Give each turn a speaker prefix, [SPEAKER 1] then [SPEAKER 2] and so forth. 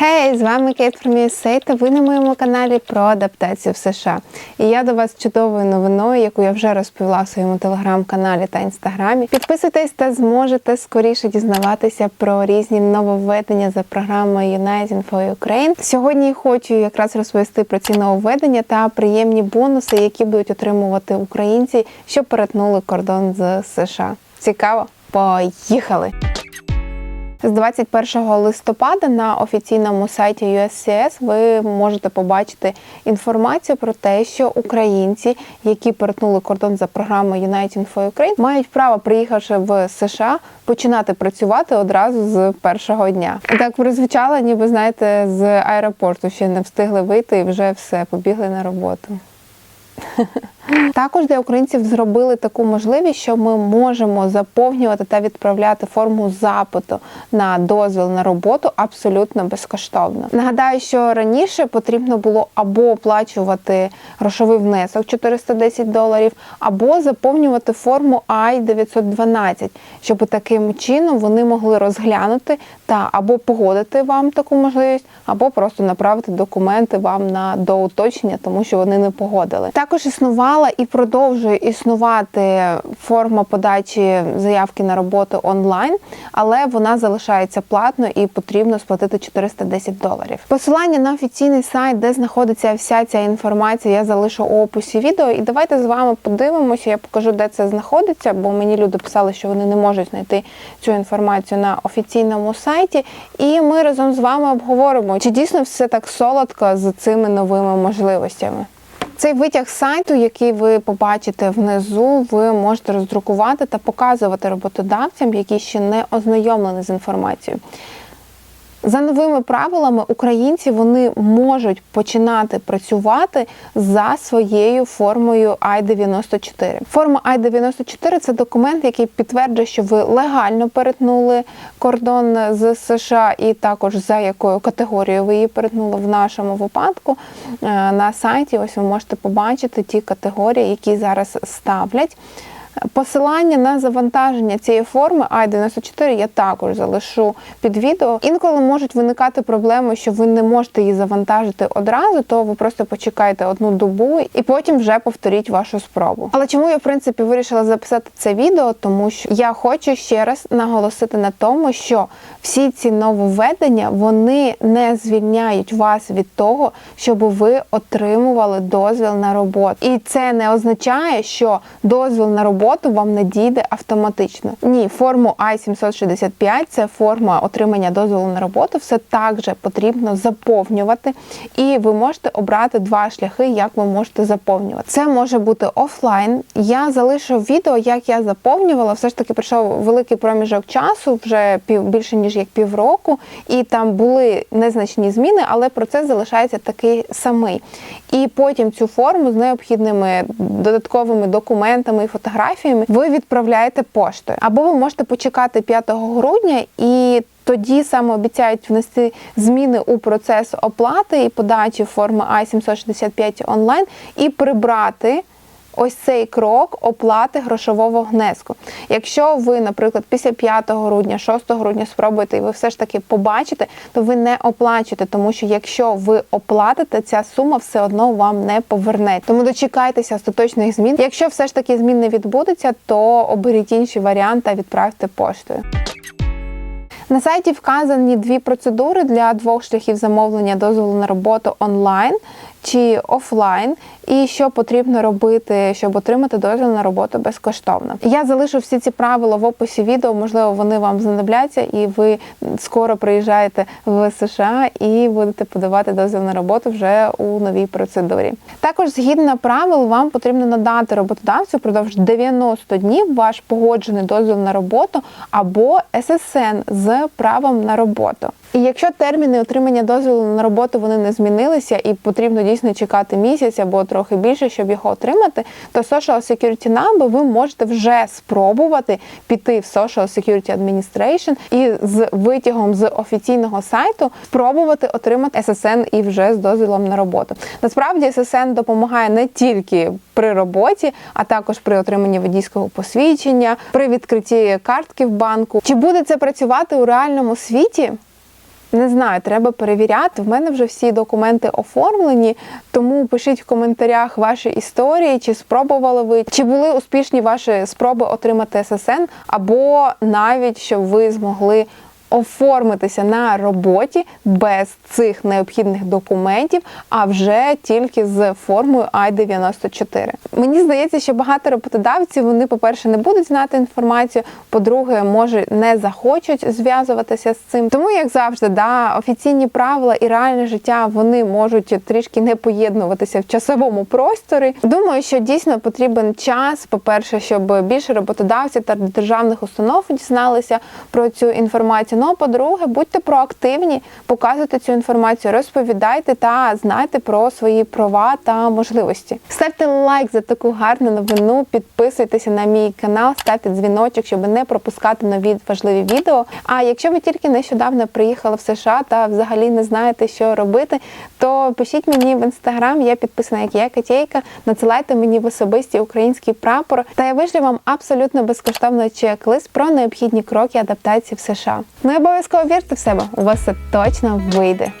[SPEAKER 1] Хей, з вами Кейт Фромісей та ви на моєму каналі про адаптацію в США. І я до вас чудовою новиною, яку я вже розповіла в своєму телеграм-каналі та інстаграмі. Підписуйтесь та зможете скоріше дізнаватися про різні нововведення за програмою United for Ukraine. Сьогодні хочу якраз розповісти про ці нововведення та приємні бонуси, які будуть отримувати українці, що перетнули кордон з США. Цікаво? Поїхали! З 21 листопада на офіційному сайті USCS ви можете побачити інформацію про те, що українці, які перетнули кордон за програмою United for Ukraine, мають право, приїхавши в США, починати працювати одразу з першого дня. Так прозвучало, ніби знаєте, з аеропорту ще не встигли вийти і вже все побігли на роботу. Також для українців зробили таку можливість, що ми можемо заповнювати та відправляти форму запиту на дозвіл на роботу абсолютно безкоштовно. Нагадаю, що раніше потрібно було або оплачувати грошовий внесок 410 доларів, або заповнювати форму I-912, щоб таким чином вони могли розглянути та або погодити вам таку можливість, або просто направити документи вам на доуточнення, тому що вони не погодили. Також існувала і продовжує існувати форма подачі заявки на роботу онлайн, але вона залишається платною і потрібно сплатити 410 доларів. Посилання на офіційний сайт, де знаходиться вся ця інформація, я залишу у описі відео. І давайте з вами подивимося. Я покажу, де це знаходиться, бо мені люди писали, що вони не можуть знайти цю інформацію на офіційному сайті. І ми разом з вами обговоримо, чи дійсно все так солодко з цими новими можливостями. Цей витяг сайту, який ви побачите внизу, ви можете роздрукувати та показувати роботодавцям, які ще не ознайомлені з інформацією. За новими правилами українці вони можуть починати працювати за своєю формою I-94. Форма I-94 – це документ, який підтверджує, що ви легально перетнули кордон з США, і також за якою категорією ви її перетнули в нашому випадку. Е, На сайті ось ви можете побачити ті категорії, які зараз ставлять. Посилання на завантаження цієї форми I-94 я також залишу під відео. Інколи можуть виникати проблеми, що ви не можете її завантажити одразу, то ви просто почекайте одну добу і потім вже повторіть вашу спробу. Але чому я в принципі вирішила записати це відео? Тому що я хочу ще раз наголосити на тому, що всі ці нововведення вони не звільняють вас від того, щоб ви отримували дозвіл на роботу. І це не означає, що дозвіл на роботу роботу вам не дійде автоматично. Ні, форму I-765 це форма отримання дозволу на роботу. Все так же потрібно заповнювати, і ви можете обрати два шляхи, як ви можете заповнювати. Це може бути офлайн. Я залишу відео, як я заповнювала. Все ж таки пройшов великий проміжок часу, вже пів більше ніж як півроку, і там були незначні зміни, але процес залишається такий самий. І потім цю форму з необхідними додатковими документами і фотографіями ви відправляєте поштою. Або ви можете почекати 5 грудня і. Тоді саме обіцяють внести зміни у процес оплати і подачі форми А 765 онлайн і прибрати ось цей крок оплати грошового внеску. Якщо ви, наприклад, після 5 грудня, 6 грудня спробуєте і ви все ж таки побачите, то ви не оплачуєте, тому що якщо ви оплатите, ця сума все одно вам не поверне. Тому дочекайтеся остаточних змін. Якщо все ж таки змін не відбудеться, то оберіть інші варіанти та відправте поштою. На сайті вказані дві процедури для двох шляхів замовлення дозволу на роботу онлайн чи офлайн, і що потрібно робити, щоб отримати дозвіл на роботу безкоштовно. Я залишу всі ці правила в описі відео, можливо, вони вам знадобляться, і ви скоро приїжджаєте в США і будете подавати дозвіл на роботу вже у новій процедурі. Також, згідно правил, вам потрібно надати роботодавцю впродовж 90 днів ваш погоджений дозвіл на роботу або ССН з правом на роботу. І якщо терміни отримання дозволу на роботу вони не змінилися і потрібно дійсно чекати місяць або трохи більше, щоб його отримати, то Social Security Number ви можете вже спробувати піти в Social Security Administration і з витягом з офіційного сайту спробувати отримати SSN і вже з дозволом на роботу. Насправді SSN допомагає не тільки при роботі, а також при отриманні водійського посвідчення, при відкритті картки в банку. Чи буде це працювати у реальному світі? Не знаю, треба перевіряти. В мене вже всі документи оформлені, тому пишіть в коментарях ваші історії, чи спробували ви, чи були успішні ваші спроби отримати ССН, або навіть щоб ви змогли оформитися на роботі без цих необхідних документів, а вже тільки з формою I-94. Мені здається, що багато роботодавців вони, по-перше, не будуть знати інформацію, по-друге, може не захочуть зв'язуватися з цим. Тому, як завжди, да, офіційні правила і реальне життя вони можуть трішки не поєднуватися в часовому просторі. Думаю, що дійсно потрібен час, по-перше, щоб більше роботодавців та державних установ дізналися про цю інформацію. Ну а по-друге, будьте проактивні, показуйте цю інформацію, розповідайте та знайте про свої права та можливості. Ставте лайк за таку гарну новину, підписуйтеся на мій канал, ставте дзвіночок, щоб не пропускати нові важливі відео. А якщо ви тільки нещодавно приїхали в США та взагалі не знаєте, що робити, то пишіть мені в інстаграм, я підписана як я Катєйка, надсилайте мені в особисті український прапор, та я вишлю вам абсолютно безкоштовно чек-лист про необхідні кроки адаптації в США. Ну і обов'язково вірте в себе, у вас це точно вийде.